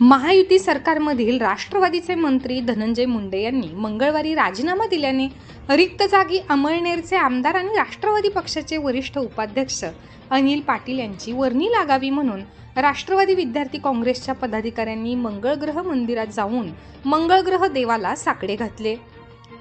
महायुती सरकारमधील राष्ट्रवादीचे मंत्री धनंजय मुंडे यांनी मंगळवारी राजीनामा दिल्याने रिक्त जागी अमळनेरचे आमदार आणि राष्ट्रवादी पक्षाचे वरिष्ठ उपाध्यक्ष अनिल पाटील यांची वर्णी लागावी म्हणून राष्ट्रवादी विद्यार्थी काँग्रेसच्या पदाधिकाऱ्यांनी मंगळग्रह मंदिरात जाऊन मंगळग्रह देवाला साकडे घातले.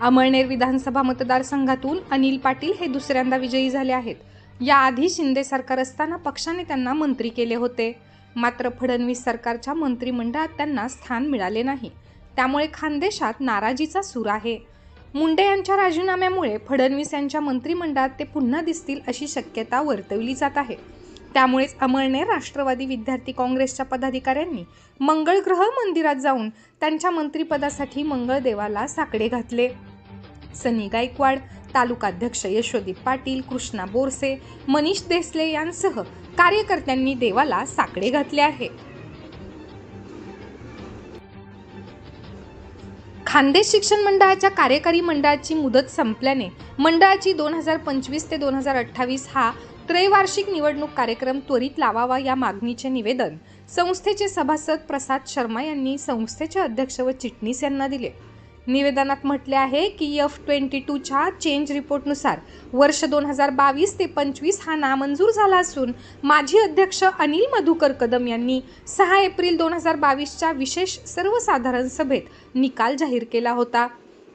अमळनेर विधानसभा मतदारसंघातून अनिल पाटील हे दुसऱ्यांदा विजयी झाले आहेत. याआधी शिंदे सरकार असताना पक्षाने त्यांना मंत्री केले होते. मात्र फडणवीस सरकारच्या मंत्रिमंडळात त्यांना स्थान मिळाले नाही. त्यामुळे खानदेशात नाराजीचा सूर आहे. मुंडे यांच्या राजीनाम्यामुळे फडणवीस यांच्या मंत्रिमंडळात ते पुन्हा दिसतील अशी शक्यता वर्तवली जात आहे. त्यामुळेच अमळने राष्ट्रवादी विद्यार्थी काँग्रेसच्या पदाधिकाऱ्यांनी मंगळग्रह मंदिरात जाऊन त्यांच्या मंत्रिपदासाठी मंगळदेवाला साकडे घातले. सनी गायकवाड तालुकाध्यक्ष यशोदीप पाटील कृष्णा बोरसे मनीष देसले यांसह कार्यकर्त्यांनी देवाला साकडे घातले आहे. खानदेश शिक्षण मंडळाच्या कार्यकारी मंडळाची मुदत संपल्याने मंडळाची दोन हजार पंचवीस ते दोन हजार अठ्ठावीस हा त्रैवार्षिक निवडणूक कार्यक्रम त्वरित लावावा या मागणीचे निवेदन संस्थेचे सभासद प्रसाद शर्मा यांनी संस्थेचे अध्यक्ष व चिटणीस यांना दिले. निवेदनात म्हटले आहे की एफ ट्वेंटी टूच्या चेंज रिपोर्टनुसार वर्ष दोन हजार बावीस ते पंचवीस हा नामंजूर झाला असून माजी अध्यक्ष अनिल मधुकर कदम यांनी सहा एप्रिल दोन हजार बावीसच्या विशेष सर्वसाधारण सभेत निकाल जाहीर केला होता.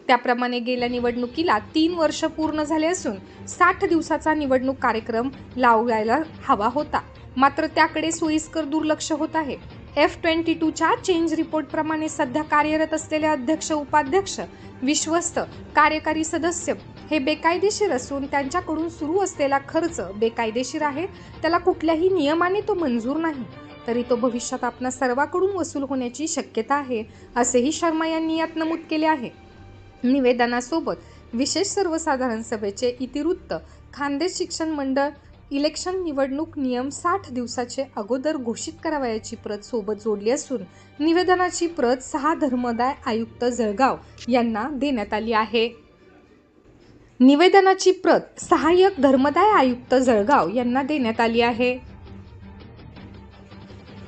त्याप्रमाणे गेल्या निवडणुकीला तीन वर्ष पूर्ण झाले असून साठ दिवसाचा निवडणूक कार्यक्रम लावायला हवा होता. मात्र त्याकडे सोयीस्कर दुर्लक्ष होत आहे. एफ ट्वेंटी टूच्या चेंज रिपोर्टप्रमाणे सध्या कार्यरत असलेले अध्यक्ष उपाध्यक्ष विश्वस्त कार्यकारी सदस्य हे बेकायदेशीर असून त्यांच्याकडून सुरू असलेला खर्च बेकायदेशीर आहे. त्याला कुठल्याही नियमाने तो मंजूर नाही. तरी तो भविष्यात आपणा सर्वांकडून वसूल होण्याची शक्यता आहे असेही शर्मा यांनी यात नमूद केले आहे. निवेदनासोबत विशेष सर्वसाधारण सभेचे इतिवृत्त खानदेश शिक्षण मंडळ इलेक्शन निवडणूक नियम साठ दिवसाचे अगोदर घोषित करावयाची प्रत सोबत जोडली असून निवेदनाची प्रत सहा धर्मदाय आयुक्त जळगाव यांना देण्यात आली आहे. निवेदनाची प्रत सहाय्यक धर्मदाय आयुक्त जळगाव यांना देण्यात आली आहे.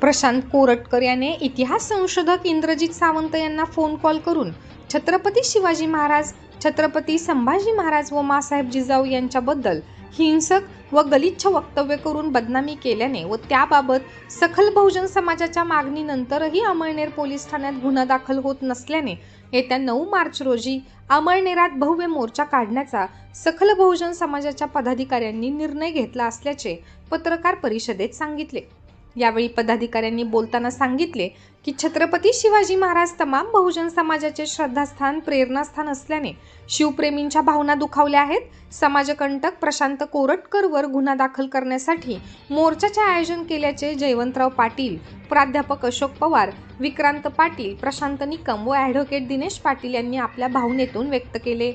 प्रशांत कोरटकर याने इतिहास संशोधक इंद्रजित सावंत यांना फोन कॉल करून छत्रपती शिवाजी महाराज छत्रपती संभाजी महाराज व मासाहेब जिजाऊ यांच्याबद्दल हिंसक व गलिच्छ वक्तव्य करून बदनामी केल्याने व त्याबाबत सखल बहुजन समाजाच्या मागणीनंतरही अमळनेर पोलीस ठाण्यात गुन्हा दाखल होत नसल्याने येत्या नऊ मार्च रोजी अमळनेरात भव्य मोर्चा काढण्याचा सखल बहुजन समाजाच्या पदाधिकाऱ्यांनी निर्णय घेतला असल्याचे पत्रकार परिषदेत सांगितले. यावेळी पदाधिकाऱ्यांनी बोलताना सांगितले की छत्रपती शिवाजी महाराज तमाम बहुजन समाजाचे श्रद्धास्थान प्रेरणास्थान असल्याने शिवप्रेमींच्या भावना दुखावल्या आहेत. समाजकंटक प्रशांत कोरटकरवर गुन्हा दाखल करण्यासाठी मोर्चाचे आयोजन केल्याचे जयवंतराव पाटील प्राध्यापक अशोक पवार विक्रांत पाटील प्रशांत निकम व ॲडव्होकेट दिनेश पाटील यांनी आपल्या भावनेतून व्यक्त केले.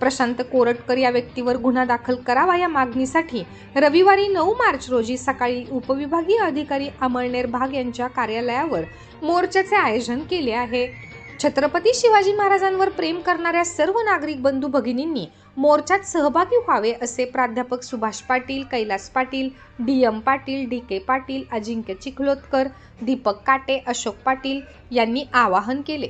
प्रशांत कोरटकर या व्यक्तीवर गुन्हा दाखल करावा या मागणीसाठी रविवारी नऊ मार्च रोजी सकाळी उपविभागीय अधिकारी अमळनेर भाग यांच्या कार्यालयावर मोर्चाचे आयोजन केले आहे. छत्रपती शिवाजी महाराजांवर प्रेम करणाऱ्या सर्व नागरिक बंधू भगिनींनी मोर्चात सहभागी व्हावे असे प्राध्यापक Subhash Patil Kailas Patil D M Patil D K Patil Ajinkya Chikhlotkar Deepak Kate Ashok Patil यांनी आवाहन केले.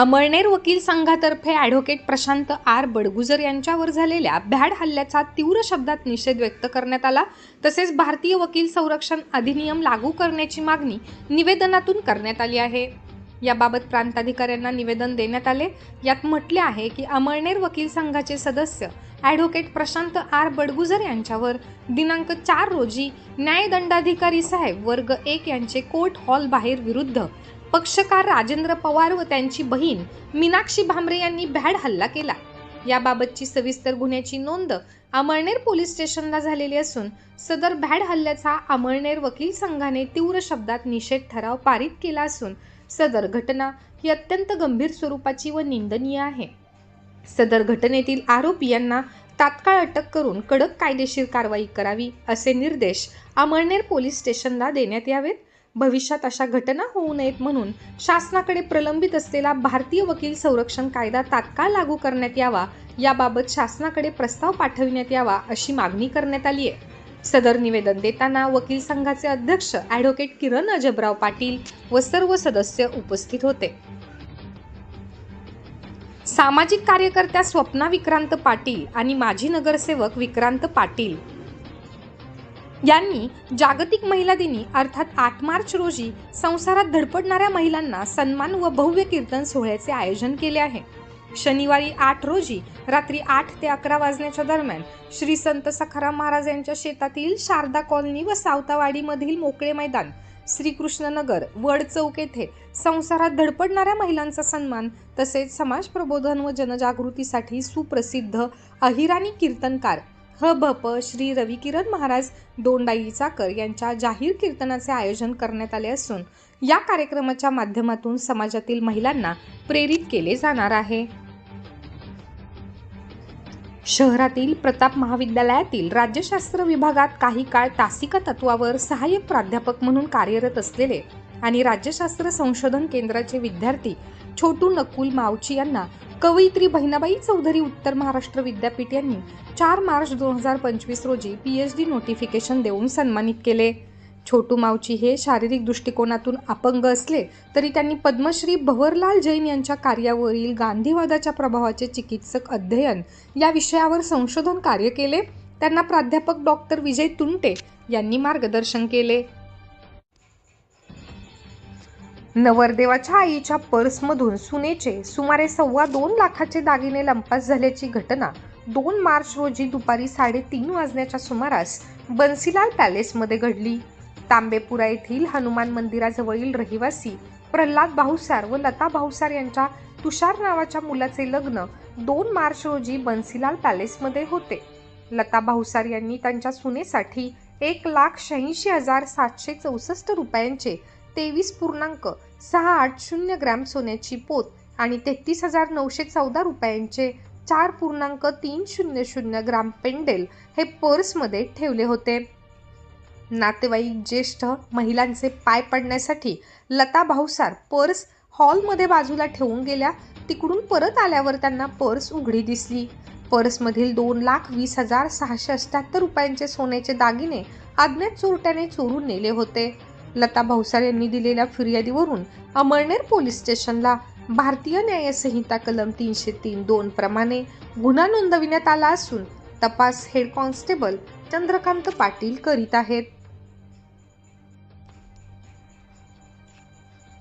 अमळनेर वकील संघातर्फे ॲडव्होकेट प्रशांत आर. बडगुजर यांच्यावर झालेल्या भ्याड हल्ल्याचा तीव्र शब्दात निषेध व्यक्त करण्यात आला. तसेच भारतीय वकील संरक्षण अधिनियम लागू करण्याची मागणी निवेदनातून करण्यात आली आहे. याबाबत प्रांताधिकाऱ्यांना निवेदन देण्यात आले. यात म्हटले आहे की अमळनेर वकील संघाचे सदस्य ॲडव्होकेट प्रशांत आर. बडगुजर यांच्यावर दिनांक चार रोजी न्यायदंडाधिकारी साहेब वर्ग एक यांचे कोर्ट हॉल बाहेर विरुद्ध पक्षकार राजेंद्र पवार व त्यांची बहीण मीनाक्षी भांबरे यांनी भ्याड हल्ला केला. याबाबतची सविस्तर गुन्ह्याची नोंद अमळनेर पोलीस स्टेशनला झालेली असून सदर भ्याड हल्ल्याचा अमळनेर वकील संघाने तीव्र शब्दात निषेध ठराव पारित केला असून सदर घटना ही अत्यंत गंभीर स्वरूपाची व निंदनीय आहे. सदर घटनेतील आरोपी यांना तात्काळ अटक करून कडक कायदेशीर कारवाई करावी असे निर्देश अमळनेर पोलीस स्टेशनला देण्यात यावेत. भविष्यात अशा घटना होऊ नयेत म्हणून शासनाकडे प्रलंबित असलेला भारतीय वकील संरक्षण कायदा तात्काळ लागू करण्यात यावा याबाबत शासनाकडे प्रस्ताव पाठविण्यात यावा अशी मागणी करण्यात आली आहे. सदर निवेदन देताना वकील संघाचे अध्यक्ष ॲडव्होकेट किरण अजबराव पाटील व सर्व सदस्य उपस्थित होते. सामाजिक कार्यकर्त्या स्वप्ना विक्रांत पाटील आणि माजी नगरसेवक विक्रांत पाटील यांनी जागतिक महिला दिनी अर्थात आठ मार्च रोजी संसारात धडपडणाऱ्या महिलांना सन्मान व भव्य कीर्तन सोहळ्याचे आयोजन केले आहे. शनिवारी आठ रोजी रात्री आठ ते अकरा वाजण्याच्या दरम्यान श्री संत सखाराम महाराज यांच्या शेतातील शारदा कॉलनी व सावतावाडीमधील मोकळे मैदान श्रीकृष्णनगर वड चौक येथे संसारात धडपडणाऱ्या महिलांचा सन्मान तसेच समाज प्रबोधन व जनजागृतीसाठी सुप्रसिद्ध अहिराणी कीर्तनकार ह भ प श्री रविकिरण महाराज दोंडाईचाकर यांच्या जाहीर कीर्तनाचे आयोजन करण्यात आले असून या कार्यक्रमाच्या माध्यमातून समाजातील महिलांना प्रेरित केले जाणार आहे. शहरातील प्रताप महाविद्यालयातील राज्यशास्त्र विभागात काही काळ तासिका तत्वावर सहाय्यक प्राध्यापक म्हणून कार्यरत असलेले आणि राज्यशास्त्र संशोधन केंद्राचे विद्यार्थी छोटू नकुल मावची यांना कवयित्री बहिणाबाई चौधरी उत्तर महाराष्ट्र विद्यापीठ यांनी चार मार्च दोन हजार पंचवीस रोजी पी एच डी नोटिफिकेशन देऊन सन्मानित केले. छोटू मावची हे शारीरिक दृष्टिकोनातून अपंग असले तरी त्यांनी पद्मश्री भवरलाल जैन यांच्या कार्यावरील गांधीवादाच्या प्रभावाचे चिकित्सक अध्ययन या विषयावर संशोधन कार्य केले. त्यांना प्राध्यापक डॉक्टर विजय तुंटे यांनी मार्गदर्शन केले. नवरदेवाच्या आईच्या पर्समधून सुनेचे सुमारे सव्वा दोन लाखाचे दागिने लंपास झाल्याची घटना दोन मार्च रोजी दुपारी साडेतीन वाजण्याच्या सुमारास बन्सीलाल पॅलेसमध्ये घडली. तांबेपुरा येथील हनुमान मंदिराजवळील रहिवासी प्रल्हाद भाऊसार व लता भाऊसार यांच्या तुषार नावाच्या मुलाचे लग्न दोन मार्च रोजी बन्सीलाल पॅलेसमध्ये होते. लता भाऊसार यांनी त्यांच्या सुनेसाठी एक लाख शहाऐंशी हजार सातशे चौसष्ट रुपयांचे तेवीस पूर्णांक सहा आठ शून्य ग्रॅम सोन्याची पोत आणि तेहतीस हजार नऊशे चौदा रुपयांचे चार पूर्णांक तीन शून्य शून्य ग्राम पेंडेल हे पर्समध्ये ठेवले होते. नातेवाईक ज्येष्ठ महिलांचे पाय पडण्यासाठी लता भाऊसार पर्स हॉलमध्ये बाजूला ठेवून गेल्या. तिकडून परत आल्यावर त्यांना पर्स उघडी दिसली. पर्समधील दोन लाख वीस हजार सहाशे अठ्ठ्याहत्तर रुपयांचे सोन्याचे दागिने अज्ञात चोरट्याने चोरून नेले होते. लता भाऊसार यांनी दिलेल्या फिर्यादीवरून अमळनेर पोलीस स्टेशनला भारतीय न्यायसंहिता कलम तीनशे तीन दोन प्रमाणे गुन्हा नोंदविण्यात आला असून तपास हेड कॉन्स्टेबल चंद्रकांत पाटील करीत आहेत.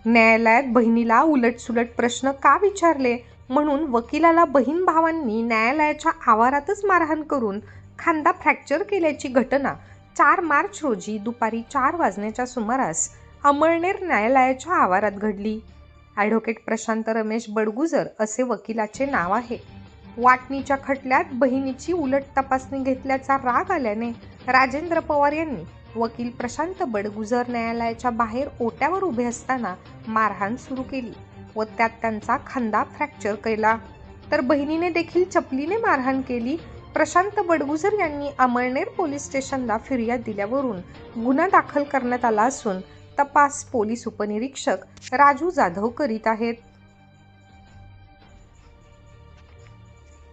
न्यायालयात बहिणीला उलटसुलट प्रश्न का विचारले म्हणून वकिलाला बहीण भावांनी न्यायालयाच्या आवारातच मारहाण करून खांदा फ्रॅक्चर केल्याची घटना चार मार्च रोजी दुपारी चार वाजण्याच्या सुमारास अमळनेर न्यायालयाच्या आवारात घडली. ॲडव्होकेट प्रशांत रमेश बडगुजर असे वकिलाचे नाव आहे. वाटणीच्या खटल्यात बहिणीची उलट तपासणी घेतल्याचा राग आल्याने राजेंद्र पवार यांनी वकील प्रशांत बडगुजर न्यायालयाच्या बाहेर ओट्यावर उभे असताना मारहाण सुरू केली व त्यात त्यांचा खांदा फ्रॅक्चर केला. तर बहिणीने देखील चपलीने मारहाण केली प्रशांत बडगुजर यांनी अमळनेर पोलीस स्टेशनला फिर्याद दिल्यावरून गुन्हा दाखल करण्यात आला असून तपास पोलीस उपनिरीक्षक राजू जाधव करीत आहेत.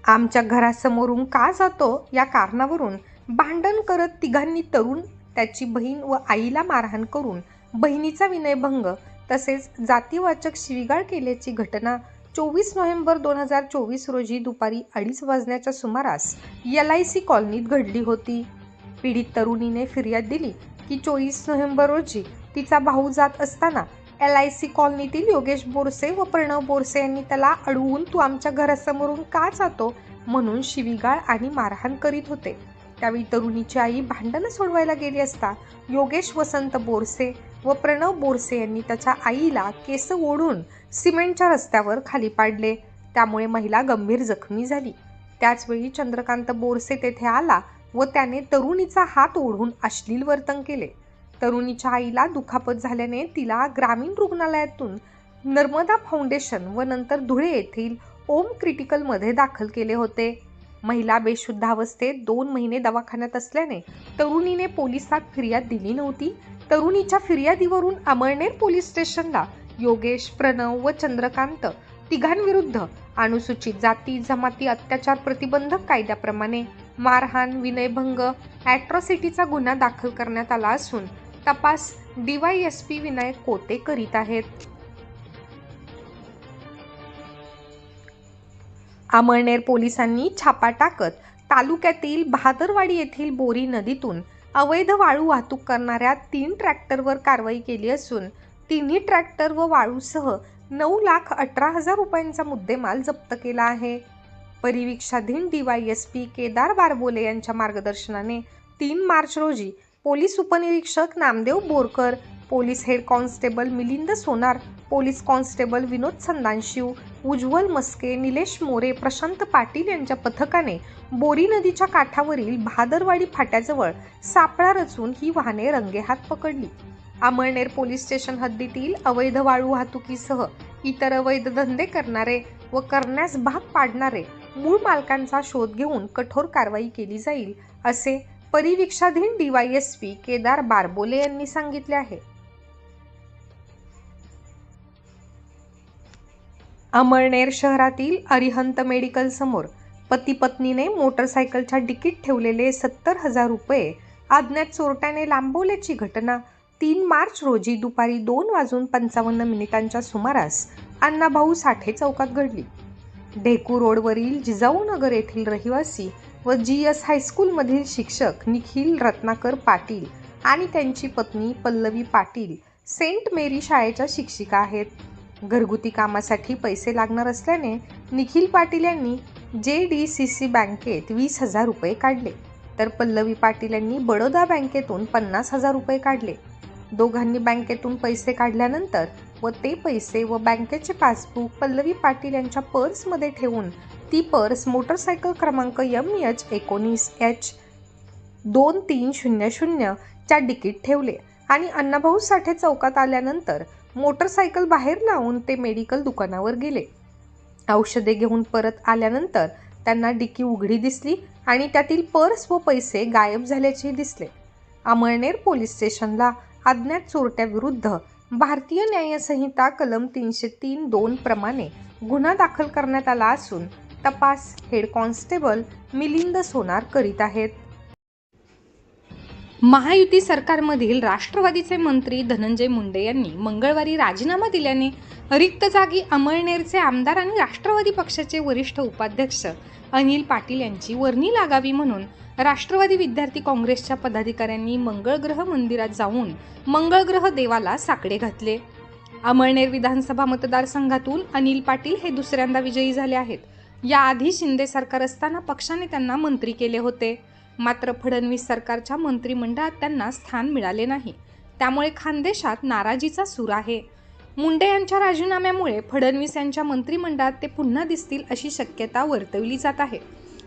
आमच्या घरासमोरून का जातो या कारणावरून भांडण करत तिघांनी तरुण त्याची बहीण व आईला मारहाण करून बहिणीचा विनयभंग तसेच जातीवाचक शिवीगाळ केल्याची घटना चोवीस नोव्हेंबर दोन हजार चोवीस रोजी दुपारी अडीच वाजण्याच्या सुमारास एल आय सी कॉलनीत घडली होती. पीडित तरुणीने फिर्याद दिली की चोवीस नोव्हेंबर रोजी तिचा भाऊ जात असताना एल आय सी कॉलनीतील योगेश बोरसे व प्रणव बोरसे यांनी त्याला अडवून तू आमच्या घरासमोरून का जातो? म्हणून शिवीगाळ आणि मारहाण करीत होते. त्यावेळी तरुणीची आई भांडणं सोडवायला गेली असता योगेश वसंत बोरसे व प्रणव बोरसे यांनी त्याच्या आईला केस ओढून सिमेंटच्या रस्त्यावर खाली पाडले. त्यामुळे महिला गंभीर जखमी झाली. त्याचवेळी चंद्रकांत बोरसे तेथे आला व त्याने तरुणीचा हात ओढून अश्लील वर्तन केले. तरुणीच्या आईला दुखापत झाल्याने तिला ग्रामीण रुग्णालयातून नर्मदा फाउंडेशन व नंतर धुळे येथील ओम क्रिटिकलमध्ये दाखल केले होते. महिला बेशुद्धावस्थेत दोन महिने दवाखान्यात असल्याने तरुणीने पोलिसात फिर्याद दिली नव्हती. तरुणीच्या फिर्यादीवरून अमळनेर पोलीस स्टेशनला योगेश प्रणव व चंद्रकांत तिघांविरुद्ध अनुसूचित जाती जमाती अत्याचार प्रतिबंधक कायद्याप्रमाणे मारहाण विनयभंग ॲट्रॉसिटीचा गुन्हा दाखल करण्यात आला असून तपास डीवायएसपी विनायक कोते करीत आहेत. अमळनेर पोलिसांनी छापा टाकत तालुक्यातील बहादरवाडी येथील बोरी नदीतून अवैध वाळू वाहतूक करणाऱ्या तीन ट्रॅक्टरवर कारवाई केली असून तिन्ही ट्रॅक्टर व वाळूसह नऊ लाख अठरा हजार रुपयांचा मुद्देमाल जप्त केला आहे. परिवीक्षाधीन डीवायएसपी केदार बारबोले यांच्या मार्गदर्शनाने तीन मार्च रोजी पोलीस उपनिरीक्षक Namdev Borkar police head constable Milind Sonar police constable Vinod Sandanshiv Ujjwal Maske Nilesh More Prashant Patil यांच्या पथकाने बोरी नदीच्या काठावरील भादरवाडी फाट्याजवळ सापळा रचून ही वाहने रंगेहात पकडली. अमळनेर पोलीस स्टेशन हद्दीतील अवैध वाळू वाहतुकीसह इतर अवैध धंदे करणारे व करण्यास भाग पाडणारे मूळ मालकांचा शोध घेऊन कठोर कारवाई केली जाईल असे परिवीक्षाधीन डीवायएसपी केदार बारबोले यांनी सांगितले आहे. अमळनेर शहरातील अरिहंत मेडिकलसमोर पती पत्नीने मोटरसायकलच्या डिकीत ठेवलेले सत्तर हजार रुपये अज्ञात चोरट्याने लांबवल्याची घटना तीन मार्च रोजी दुपारी दोन वाजून पंचावन्न मिनिटांच्या सुमारास अण्णाभाऊ साठे चौकात घडली. ढेकू रोडवरील जिजाऊ नगर येथील रहिवासी व जी एस हायस्कूलमधील शिक्षक निखिल रत्नाकर पाटील आणि त्यांची पत्नी पल्लवी पाटील सेंट मेरी शाळेच्या शिक्षिका आहेत. घरगुती कामासाठी पैसे लागणार असल्याने निखिल पाटील यांनी जे डी सी सी बँकेत वीस हजार रुपये काढले. तर पल्लवी पाटील यांनी बडोदा बँकेतून पन्नास हजार रुपये काढले. दोघांनी बँकेतून पैसे काढल्यानंतर व ते पैसे व बँकेचे पासबुक पल्लवी पाटील यांच्या पर्समध्ये ठेवून ती पर्स मोटरसायकल क्रमांक एम एच एकोणीस एच दोन तीन शून्य शून्यच्या डिकीट ठेवले. आणि अण्णाभाऊ साठे चौकात आल्यानंतर मोटरसायकल बाहेर लावून ते मेडिकल दुकानावर गेले. औषधे घेऊन परत आल्यानंतर त्यांना डिकी उघडी दिसली आणि त्यातील पर्स व पैसे गायब झाल्याचे दिसले. अमळनेर पोलीस स्टेशनला अज्ञात चोरट्याविरुद्ध भारतीय न्यायसंहिता कलम तीनशे तीन दोन प्रमाणे गुन्हा दाखल करण्यात आला असून तपास हेड कॉन्स्टेबल मिलिंद सोनार करीत आहेत. महायुती सरकारमधील राष्ट्रवादीचे मंत्री धनंजय मुंडे यांनी मंगळवारी राजीनामा दिल्याने रिक्त जागी अमळनेरचे आमदार आणि राष्ट्रवादी पक्षाचे वरिष्ठ उपाध्यक्ष अनिल पाटील यांची वर्णी लागावी म्हणून राष्ट्रवादी विद्यार्थी काँग्रेसच्या पदाधिकाऱ्यांनी मंगळग्रह मंदिरात जाऊन मंगळग्रह देवाला साकडे घातले. अमळनेर विधानसभा मतदारसंघातून अनिल पाटील हे दुसऱ्यांदा विजयी झाले आहेत. याआधी शिंदे सरकार असताना पक्षाने त्यांना मंत्री केले होते. मात्र फडणवीस सरकारच्या मंत्रिमंडळात त्यांना स्थान मिळाले नाही. त्यामुळे खानदेशात नाराजीचा सूर आहे. मुंडे यांच्या राजीनाम्यामुळे फडणवीस यांच्या मंत्रिमंडळात ते पुन्हा दिसतील अशी शक्यता वर्तवली जात आहे.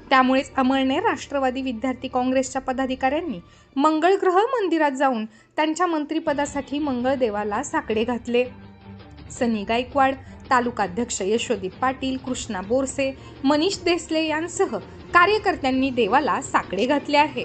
त्यामुळेच अमळने राष्ट्रवादी विद्यार्थी काँग्रेसच्या पदाधिकाऱ्यांनी मंगळग्रह मंदिरात जाऊन त्यांच्या मंत्रिपदासाठी मंगळदेवाला साकडे घातले. सनी गायकवाड तालुकाध्यक्ष यशोदीप पाटील कृष्णा बोरसे मनीष देसले यांसह कार्यकर्त्यांनी देवाला साकडे घातले आहे.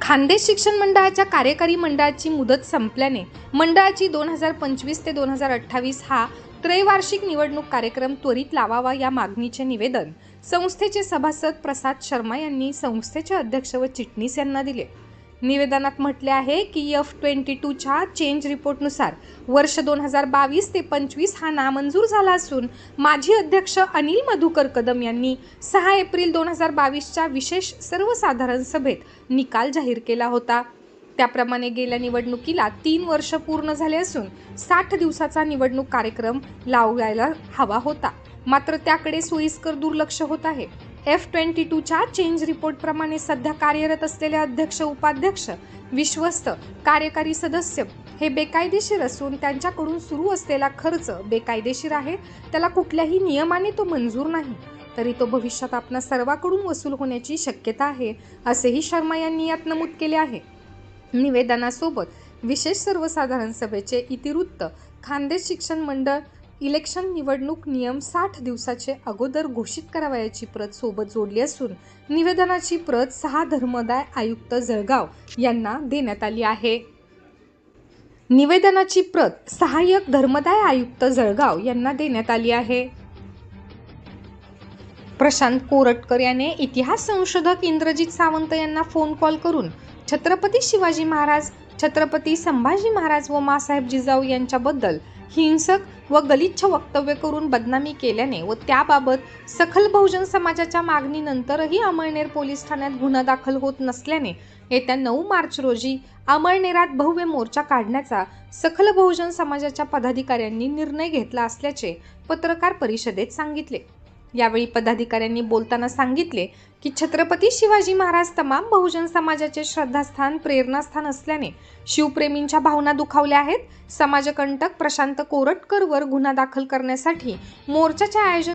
खानदेश शिक्षण मंडळाच्या कार्यकारी मंडळाची मुदत संपल्याने मंडळाची दोन हजार पंचवीस ते दोन हजार अठ्ठावीस हा त्रैवार्षिक निवडणूक कार्यक्रम त्वरित लावावा या मागणीचे निवेदन संस्थेचे सभासद प्रसाद शर्मा यांनी संस्थेचे अध्यक्ष व चिटणीस यांना दिले. निवेदनात म्हटले आहे की एफ ट्वेंटी टूच्या चेंज रिपोर्टनुसार वर्ष दोन हजार बावीस ते पंचवीस हा नामंजूर झाला असून माजी अध्यक्ष अनिल मधुकर कदम यांनी सहा एप्रिल दोन हजार बावीसच्या विशेष सर्वसाधारण सभेत निकाल जाहीर केला होता. त्याप्रमाणे गेल्या निवडणुकीला तीन वर्ष पूर्ण झाले असून साठ दिवसाचा निवडणूक कार्यक्रम लावायला हवा होता. मात्र त्याकडे सोयीस्कर दुर्लक्ष होत आहे. एफ ट्वेंटी टूच्या चेंज रिपोर्टप्रमाणे सध्या कार्यरत असलेले अध्यक्ष उपाध्यक्ष विश्वस्त कार्यकारी सदस्य हे बेकायदेशीर असून त्यांच्याकडून सुरू असलेला खर्च बेकायदेशीर आहे. त्याला कुठल्याही नियमाने तो मंजूर नाही. तरी तो भविष्यात आपणा सर्वांकडून वसूल होण्याची शक्यता आहे असेही शर्मा यांनी यात नमूद केले आहे. निवेदनासोबत विशेष सर्वसाधारण सभेचे इतिवृत्त खानदेश शिक्षण मंडळ इलेक्शन निवडणूक नियम साठ दिवसाचे अगोदर घोषित करावयाची प्रत सोबत जोडली असून निवेदनाची प्रत सहा धर्मदाय आयुक्त जळगाव यांना देण्यात आली आहे. निवेदनाची प्रत सहाय्यक धर्मदाय आयुक्त जळगाव यांना देण्यात आली आहे. प्रशांत कोरटकर याने इतिहास संशोधक इंद्रजित सावंत यांना फोन कॉल करून छत्रपती शिवाजी महाराज छत्रपती संभाजी महाराज व मासाहेब जिजाऊ यांच्याबद्दल हिंसक व गलिच्छ वक्तव्य करून बदनामी केल्याने व त्याबाबत सखल बहुजन समाजाच्या मागणीनंतरही अमळनेर पोलीस ठाण्यात गुन्हा दाखल होत नसल्याने येत्या नऊ मार्च रोजी अमळनेरात भव्य मोर्चा काढण्याचा सखल बहुजन समाजाच्या पदाधिकाऱ्यांनी निर्णय घेतला असल्याचे पत्रकार परिषदेत सांगितले. यावेळी पदाधिकाऱ्यांनी बोलताना सांगितले की छत्रपती शिवाजी महाराज तमाम बहुजन समाजाचे श्रद्धास्थान प्रेरणास्थान असल्याने शिवप्रेमींच्या भावना दुखावल्या आहेत. समाजकंटक प्रशांत कोरटकरवर गुन्हा दाखल करण्यासाठी मोर्चाचे आयोजन